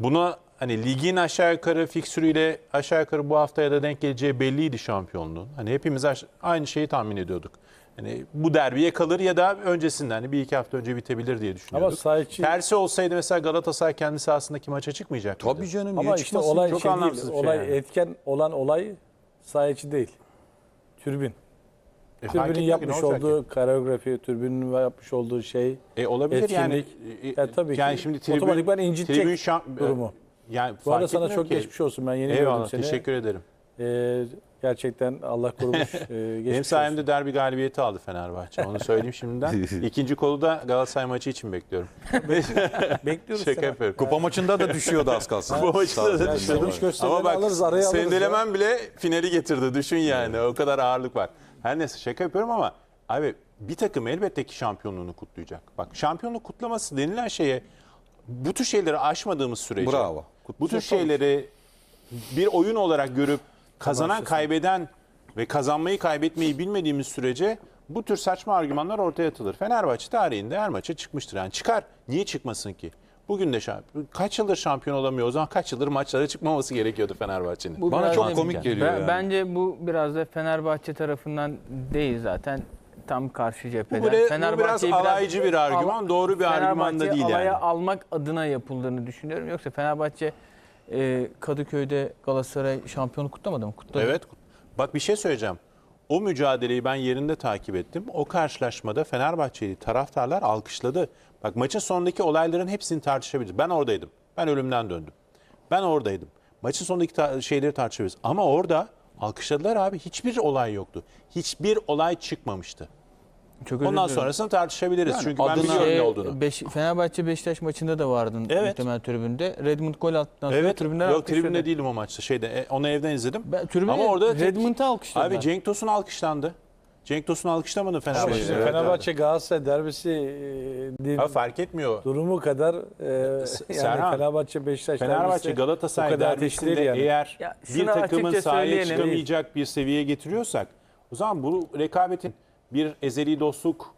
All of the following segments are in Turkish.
buna hani ligin aşağı yukarı fiksürüyle aşağı yukarı bu haftaya da denk geleceği belliydi şampiyonluğun. Hani hepimiz aynı şeyi tahmin ediyorduk. Hani bu derbiye kalır ya da öncesinden hani bir iki hafta önce bitebilir diye Ama düşünüyorduk. saha içi Tersi olsaydı mesela Galatasaray kendi sahasındaki maça çıkmayacak mıydı? Tabii canım. ama işte olay Çok şey değil. anlamsız şey olay yani. etken olan olay saha içi değil. Türbin. E, ki, ne yapmış olduğu koreografi, türbinin yapmış olduğu şey ki? E, olabilir yani. etkinlik. E, Ya tabii ki yani şimdi tribün, otomatikman incitecek tribün şam- durumu. Yani Bu arada sana çok ki. geçmiş olsun. Ben yeni Eyvallah gördüm seni. teşekkür ederim. Ee, gerçekten Allah korumuş. Ee, Benim sayemde olsun. derbi galibiyeti aldı Fenerbahçe. Onu söyleyeyim şimdiden. İkinci kolu da Galatasaray maçı için bekliyorum. Bekliyoruz Şaka yapıyorum. Kupa maçında da düşüyordu az kalsın. Kupa maçında da düşüyordu. Ama bak alırız, araya alırız sendelemen bile finali getirdi. Düşün yani. O kadar ağırlık var. Her neyse şaka yapıyorum ama abi bir takım elbette ki şampiyonluğunu kutlayacak. Bak şampiyonluk kutlaması denilen şeye bu tür şeyleri aşmadığımız sürece Bravo. bu tür şeyleri bir oyun olarak görüp kazanan kaybeden ve kazanmayı kaybetmeyi bilmediğimiz sürece bu tür saçma argümanlar ortaya atılır. Fenerbahçe tarihinde her maça çıkmıştır. Yani çıkar. Niye çıkmasın ki? Bugün de şampiyon. Kaç yıldır şampiyon olamıyor? O zaman kaç yıldır maçlara çıkmaması gerekiyordu Fenerbahçe'nin? Bu Bana biraz çok komik geliyor Ben- yani. Bence bu biraz da Fenerbahçe tarafından değil zaten tam karşı cepheden. Bu, bre- bu Fenerbahçe'yi biraz alaycı bir argüman. Al- doğru bir argüman da Fenerbahçe değil alaya yani. almak adına yapıldığını düşünüyorum. Yoksa Fenerbahçe e, Kadıköy'de Galatasaray şampiyonu kutlamadı mı? Kutladı. Evet. Bak bir şey söyleyeceğim. O mücadeleyi ben yerinde takip ettim. O karşılaşmada Fenerbahçeli taraftarlar alkışladı. Bak maçın sonundaki olayların hepsini tartışabiliriz. Ben oradaydım. Ben ölümden döndüm. Ben oradaydım. Maçın sonundaki ta- şeyleri tartışabiliriz. Ama orada alkışladılar abi. Hiçbir olay yoktu. Hiçbir olay çıkmamıştı. Çok özür Ondan dilerim. sonrasını tartışabiliriz. Yani Çünkü ben adına- biliyorum ne Şey, olduğunu. Beş, Fenerbahçe Beşiktaş maçında da vardın Evet. muhtemel tribünde. Redmond gol attıktan sonra Evet. tribünler Yok alkışladı. tribünde değilim o maçta. Şeyde e, onu evden izledim. Ben, Ama orada tek- Redmond'u alkışladılar. Abi Cenk Tosun alkışlandı. Cenk Tosun alkışlamadı Ama Fenerbahçe. şimdi Evet, Fenerbahçe Galatasaray derbisi e, değil- Abi fark etmiyor. durumu kadar e, yani Serhan, Fenerbahçe Beşiktaş Fenerbahçe derbisi Galatasaray o kadar ateşli derbisinde değil yani. eğer Ya bir şunu takımın açıkça sahaya söyleyelim. çıkamayacak bir seviyeye getiriyorsak o zaman bu rekabetin bir ezeli dostluk,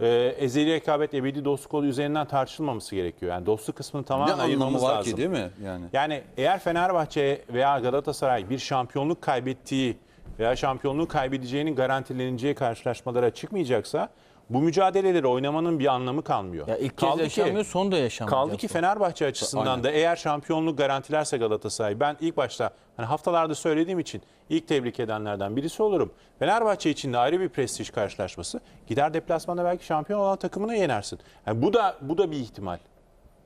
e, ezeli rekabet, ebedi dostluk kolu üzerinden tartışılmaması gerekiyor. Yani dostluk kısmını Ne tamamen anlamı ayırmamız var lazım. ki değil mi? Yani Yani eğer Fenerbahçe veya Galatasaray bir şampiyonluk kaybettiği veya şampiyonluğu kaybedeceğinin garantileneceği karşılaşmalara çıkmayacaksa bu mücadeleleri oynamanın bir anlamı kalmıyor. Ya ilk kez Kaldı ki- yaşanmıyor, son da yaşanmayacak. Kaldı ki Fenerbahçe açısından Aynen. da eğer şampiyonluk garantilerse Galatasaray ben ilk başta hani haftalarda söylediğim için ilk tebrik edenlerden birisi olurum. Fenerbahçe için de ayrı bir prestij karşılaşması. Gider deplasmanda belki şampiyon olan takımını yenersin. Yani bu da bu da bir ihtimal.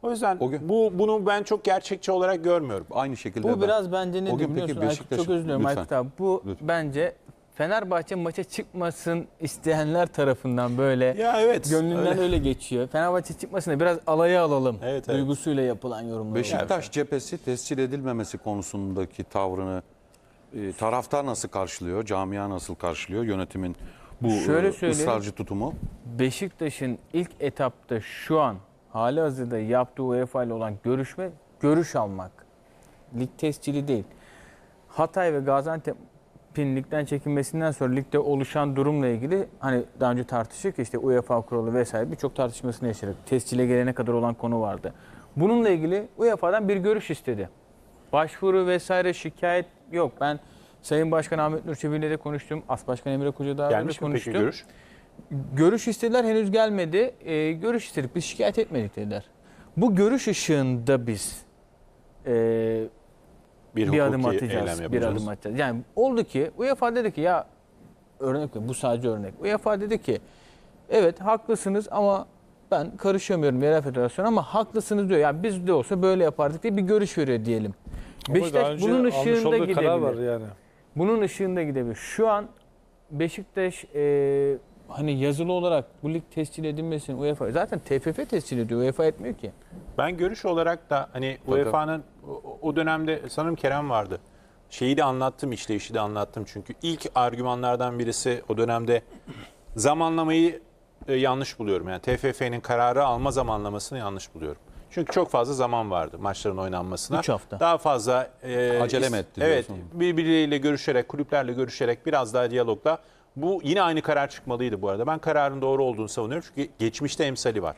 O yüzden O gün- bu bunu ben çok gerçekçi olarak görmüyorum. aynı şekilde Bu ben- biraz bence ne? Aykut, Beşiktaş'ın- çok özür Lütfen. Aykut abi. Bu Lütfen. bence Fenerbahçe maça çıkmasın isteyenler tarafından böyle Ya evet. gönlünden öyle. öyle. geçiyor. Fenerbahçe çıkmasın da biraz alaya alalım Evet, evet. duygusuyla yapılan yorumlar. Beşiktaş cephesi tescil edilmemesi konusundaki tavrını e, taraftar nasıl karşılıyor, camia nasıl karşılıyor, yönetimin bu Şöyle e, ısrarcı tutumu? Beşiktaş'ın ilk etapta şu an hali hazırda yaptığı UEFA ile olan görüşme görüş almak. Lig tescili değil. Hatay ve Gaziantep'in ligden çekilmesinden sonra ligde oluşan durumla ilgili hani daha önce tartıştık işte UEFA kuralı vesaire birçok tartışmasını yaşadık. Tescile gelene kadar olan konu vardı. Bununla ilgili UEFA'dan bir görüş istedi. Başvuru vesaire şikayet yok. Ben Sayın Başkan Ahmet Nur Çebi'yle de konuştum. As Başkan Emre Kocadağ'la da Gelmiş mi konuştum. peki görüş? Görüş istediler henüz gelmedi. Ee, görüş istedik biz şikayet etmedik dediler. Bu görüş ışığında biz e, bir, hukuki adım atacağız. Bir adım atacağız. Yani oldu ki UEFA dedi ki ya örnek bu sadece örnek. UEFA dedi ki evet haklısınız ama ben karışamıyorum yerel federasyon ama haklısınız diyor. Yani biz de olsa böyle yapardık diye bir görüş veriyor diyelim. Ama Beşiktaş bunun ışığında karar var gidebilir. yani. Bunun ışığında gidebilir. Şu an Beşiktaş e, hani yazılı olarak bu lig tescil edilmesin UEFA zaten TFF tescil ediyor. UEFA etmiyor ki. Ben görüş olarak da hani UEFA'nın o- dönemde sanırım Kerem vardı. Şeyi de anlattım, işleyişi de anlattım. Çünkü ilk argümanlardan birisi o dönemde zamanlamayı e, yanlış buluyorum. Yani TFF'nin kararı alma zamanlamasını yanlış buluyorum. Çünkü çok fazla zaman vardı maçların oynanmasına. Üç hafta. Daha fazla e, Acele mi etti Evet, diyorsun? birbirleriyle görüşerek, kulüplerle görüşerek biraz daha diyalogla bu yine aynı karar çıkmalıydı bu arada. Ben kararın doğru olduğunu savunuyorum çünkü geçmişte emsali var.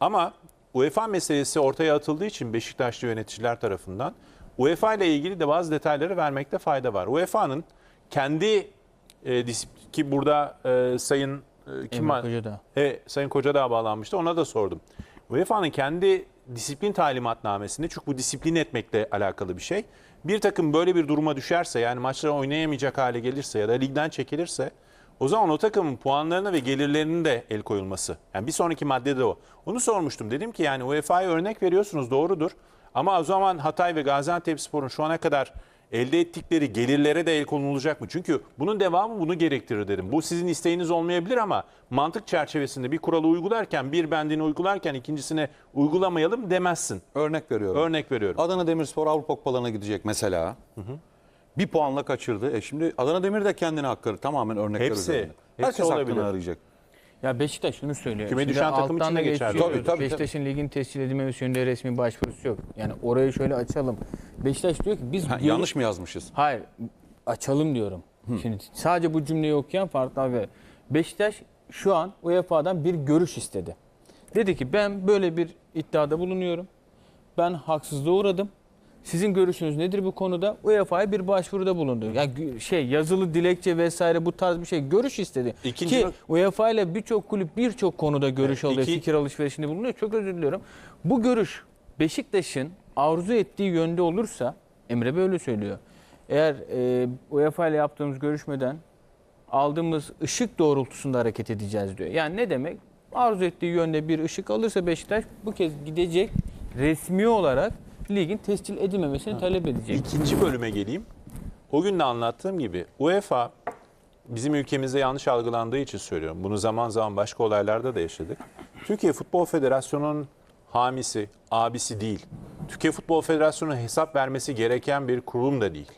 Ama UEFA meselesi ortaya atıldığı için Beşiktaşlı yöneticiler tarafından UEFA ile ilgili de bazı detayları vermekte fayda var. UEFA'nın kendi e, disiplin ki burada e, Sayın e, kim var? Kocadağ. E, Sayın Kocadağ bağlanmıştı. Ona da sordum. UEFA'nın kendi disiplin talimatnamesinde çünkü bu disiplin etmekle alakalı bir şey. Bir takım böyle bir duruma düşerse yani maçları oynayamayacak hale gelirse ya da ligden çekilirse o zaman o takımın puanlarına ve gelirlerinin de el koyulması. Yani bir sonraki maddede o. Onu sormuştum. Dedim ki yani UEFA'ya örnek veriyorsunuz doğrudur. Ama o zaman Hatay ve Gaziantepspor'un şu ana kadar elde ettikleri gelirlere de el konulacak mı? Çünkü bunun devamı bunu gerektirir dedim. Bu sizin isteğiniz olmayabilir ama mantık çerçevesinde bir kuralı uygularken bir bendini uygularken ikincisine uygulamayalım demezsin. Örnek veriyorum. Örnek veriyorum. Adana Demirspor Avrupa Kupalarına gidecek mesela. Bir puanla kaçırdı. E şimdi Adana Demir de kendine hakkı tamamen örnekler Hepsi, üzerinde. hepsi Herkes olabilir. hakkını arayacak. Ya Beşiktaş şunu söylüyor. Küme Şimdi düşen takım alttan için da de geçerli. geçiyoruz. Tabii, tabii, Beşiktaş'ın ligin tescil edilmemesi yönünde resmi başvurusu yok. Yani orayı şöyle açalım. Beşiktaş diyor ki biz Ha, geri- yanlış mı yazmışız? Hayır. Açalım diyorum. Şimdi sadece bu cümleyi okuyan farklı abi. Beşiktaş şu an UEFA'dan bir görüş istedi. Dedi ki ben böyle bir iddiada bulunuyorum. Ben haksızlığa uğradım. Sizin görüşünüz nedir bu konuda? UEFA'ya bir başvuruda bulundu. Ya gü- şey yazılı dilekçe vesaire bu tarz bir şey görüş istedi. İkinci Ki UEFA ile birçok kulüp birçok konuda görüş Evet, alıyor, iki- fikir alışverişinde bulunuyor. Çok özür diliyorum. Bu görüş Beşiktaş'ın arzu ettiği yönde olursa Emre böyle söylüyor. Eğer e, UEFA ile yaptığımız görüşmeden aldığımız ışık doğrultusunda hareket edeceğiz diyor. Yani ne demek? Arzu ettiği yönde bir ışık alırsa Beşiktaş bu kez gidecek resmi olarak ligin tescil edilmemesini talep edecek. İkinci bölüme geleyim. O gün de anlattığım gibi UEFA bizim ülkemizde yanlış algılandığı için söylüyorum. Bunu zaman zaman başka olaylarda da yaşadık. Türkiye Futbol Federasyonu'nun hamisi, abisi değil. Türkiye Futbol Federasyonu hesap vermesi gereken bir kurum da değil.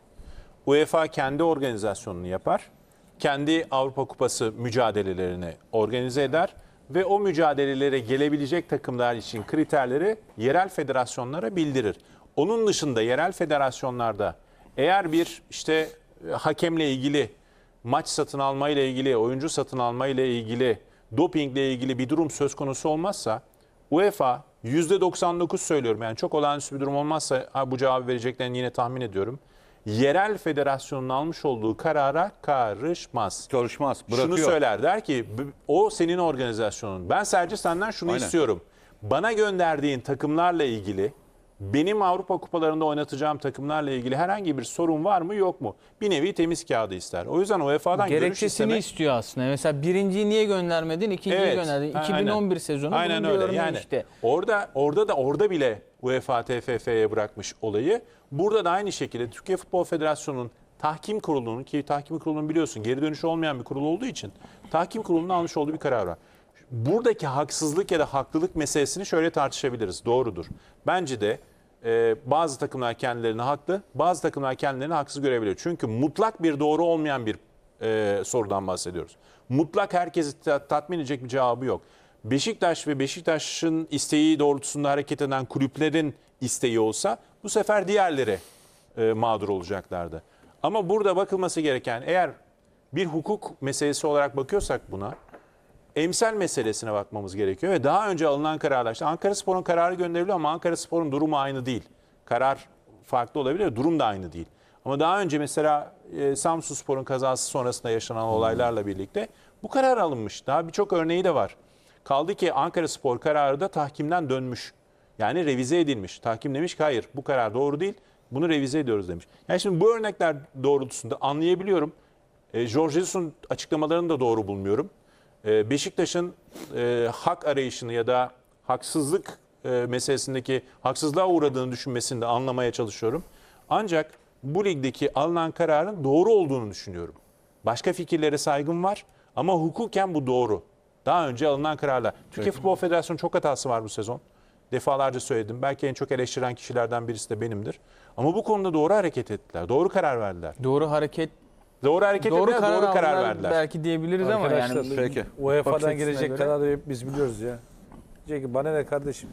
UEFA kendi organizasyonunu yapar. Kendi Avrupa Kupası mücadelelerini organize eder ve o mücadelelere gelebilecek takımlar için kriterleri yerel federasyonlara bildirir. Onun dışında yerel federasyonlarda eğer bir işte hakemle ilgili maç satın alma ile ilgili, oyuncu satın alma ile ilgili, dopingle ilgili bir durum söz konusu olmazsa UEFA %99 söylüyorum yani çok olağanüstü bir durum olmazsa bu cevabı vereceklerini yine tahmin ediyorum. Yerel federasyonun almış olduğu karara karışmaz. Karışmaz. Bırakıyor. Şunu söyler der ki "B- o senin organizasyonun. Ben sadece senden şunu Aynen. istiyorum. Bana gönderdiğin takımlarla ilgili benim Avrupa kupalarında oynatacağım takımlarla ilgili herhangi bir sorun var mı yok mu? Bir nevi temiz kağıdı ister. O yüzden UEFA'dan görüş Gerekçesini istemek istiyor aslında. Mesela birinciyi niye göndermedin, ikinciyi Evet, gönderdin. a- 2011 sezonu Aynen bunun bir öyle. Yani işte. orada orada da orada bile UEFA TFF'ye bırakmış olayı. Burada da aynı şekilde Türkiye Futbol Federasyonu'nun tahkim kurulunun ki tahkim kurulunun biliyorsun geri dönüşü olmayan bir kurul olduğu için tahkim kurulunun almış olduğu bir karar var. Buradaki haksızlık ya da haklılık meselesini şöyle tartışabiliriz. Doğrudur. Bence de e, bazı takımlar kendilerini haklı, bazı takımlar kendilerini haksız görebiliyor. Çünkü mutlak bir doğru olmayan bir e, sorudan bahsediyoruz. Mutlak herkesi ta- tatmin edecek bir cevabı yok. Beşiktaş ve Beşiktaş'ın isteği doğrultusunda hareket eden kulüplerin isteği olsa bu sefer diğerleri e, mağdur olacaklardı. Ama burada bakılması gereken eğer bir hukuk meselesi olarak bakıyorsak buna emsal meselesine bakmamız gerekiyor ve daha önce alınan kararlar işte Ankara Spor'un kararı gönderiliyor ama Ankara Spor'un durumu aynı değil. Karar farklı olabilir, durum da aynı değil. Ama daha önce mesela e, Samsun Spor'un kazası sonrasında yaşanan olaylarla birlikte bu karar alınmış. Daha birçok örneği de var. Kaldı ki Ankara Spor kararı da tahkimden dönmüş. Yani revize edilmiş. Tahkim demiş ki hayır bu karar doğru değil. Bunu revize ediyoruz demiş. Yani şimdi bu örnekler doğrultusunda anlayabiliyorum. E, Jorge Jesus'un açıklamalarını da doğru bulmuyorum. E, Beşiktaş'ın e, hak arayışını ya da haksızlık e, meselesindeki haksızlığa uğradığını düşünmesini de anlamaya çalışıyorum. Ancak bu ligdeki alınan kararın doğru olduğunu düşünüyorum. Başka fikirlere saygım var ama hukuken bu doğru. Daha önce alınan kararlar. Türkiye Futbol Federasyonu çok hatası var bu sezon. Defalarca söyledim. Belki en çok eleştiren kişilerden birisi de benimdir. Ama bu konuda doğru hareket ettiler. Doğru karar verdiler. Doğru hareket, Doğru hareket doğru ettiler, karar, doğru karar aldılar verdiler. belki diyebiliriz ama Arkadaşlar, yani Peki. bakış UEFA'dan açısına gelecek göre- kararı hep biz biliyoruz ya. Diyecek ki bana ne kardeşim?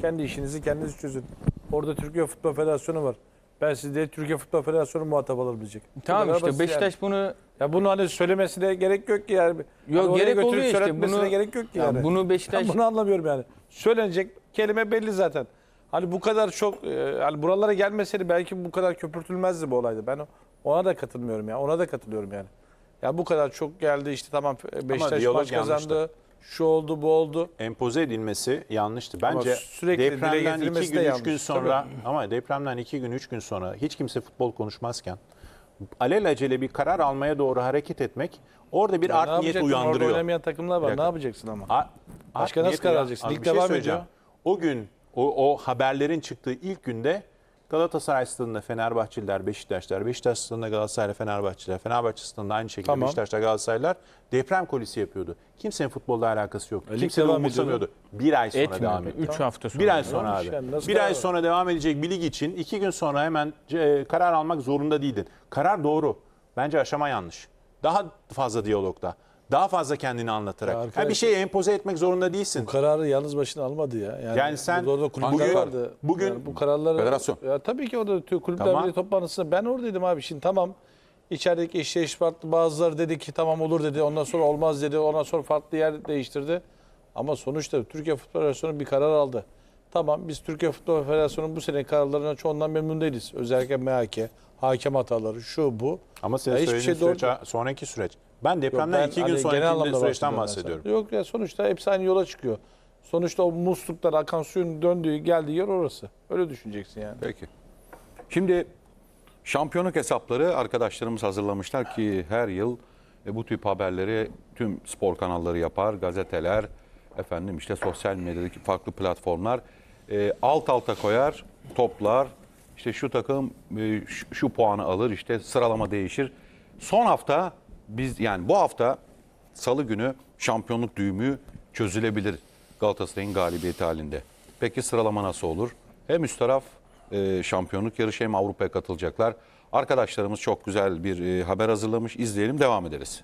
Kendi işinizi kendiniz çözün. Orada Türkiye Futbol Federasyonu var. Ben siz değil Türkiye Futbol Federasyonu muhatap alır diyecek. Bu Tamam kadar işte basit Beşiktaş yani. bunu Ya bunu hani söylemesine gerek yok ki yani. Yok, Hani oraya gerek götürüp oluyor işte. söyletmesine Bunu- gerek yok ki ya yani. bunu Beşiktaş Ben bunu anlamıyorum yani. Söylenecek kelime belli zaten. Hani bu kadar çok e, hani buralara gelmeseydi belki bu kadar köpürtülmezdi bu olaydı. Ben ona da katılmıyorum ya. Ona da katılıyorum yani. Ya bu kadar çok geldi işte tamam Beşiktaş maç kazandı. yanlıştı. Şu oldu, bu oldu. empoze edilmesi yanlıştı. Bence sürekli dile depremden iki gün, de üç yanlış. gün sonra ama depremden iki gün, üç gün sonra hiç kimse futbol konuşmazken alelacele bir karar almaya doğru hareket etmek orada bir Ya art niyet yapacaksın? Orada uyandırıyor. oynamayan takımlar var. Ne yapacaksın ama? A- Başka nasıl karar alacaksın? Lig şey devam ediyor. O gün o, o haberlerin çıktığı ilk günde Galatasaray stadında Fenerbahçeliler, Beşiktaşlar, Beşiktaş stadında Galatasaray, Fenerbahçeliler, Fenerbahçe stadında aynı şekilde Tamam. Beşiktaşlar, Galatasaraylılar deprem kolisi yapıyordu. Kimsenin futbolla alakası yoktu. E, lig Kimse de devam umursamıyordu. Bir ay sonra devam Etmiyordu. etti. 3 hafta sonra. Bir ay sonra abi. yani, nasıl bir ay karar? sonra devam edecek bir lig için iki gün sonra hemen e, karar almak zorunda değildin. Karar doğru. Bence aşama yanlış. Daha fazla diyalogda. Daha fazla kendini anlatarak. Ya Ha, bir şeyi empoze etmek zorunda değilsin. Bu kararı yalnız başına almadı ya. Yani, Yani sen orada kulüpler bugün- vardı. bugün- Yani bu kararları Federasyon. Ya tabii ki orada kulüpler Tamam. birliği toplantısında ben oradaydım abi. Şimdi tamam içerideki eşleşme farklı bazıları dedi ki tamam olur dedi. Ondan sonra olmaz dedi. Ondan sonra farklı yer değiştirdi. Ama sonuçta Türkiye Futbol Federasyonu bir karar aldı. Tamam biz Türkiye Futbol Federasyonu bu sene kararlarına çoğundan memnun değiliz. Özellikle MHK, hakem hataları, şu bu. Ama senin söylediğin şey doğru süreç, sonraki süreç. Ben Yok, depremden ben iki gün hani genel sonraki anlamda süreçten bahsediyorum bahsediyorum. Yok ya sonuçta hepsi aynı yola çıkıyor. Sonuçta o musluklar akan suyun döndüğü geldiği yer orası. Öyle düşüneceksin yani. Peki. Şimdi şampiyonluk hesapları arkadaşlarımız hazırlamışlar ki her yıl e, bu tip haberleri tüm spor kanalları yapar, gazeteler, efendim işte sosyal medyadaki farklı platformlar e, alt alta koyar, toplar. İşte şu takım e, şu, şu puanı alır, işte sıralama değişir. Son hafta biz yani bu hafta Salı günü şampiyonluk düğümü çözülebilir Galatasaray'ın galibiyeti halinde. Peki sıralama nasıl olur? Hem üst taraf e, şampiyonluk yarışı hem Avrupa'ya katılacaklar. Arkadaşlarımız çok güzel bir e, haber hazırlamış. İzleyelim devam ederiz.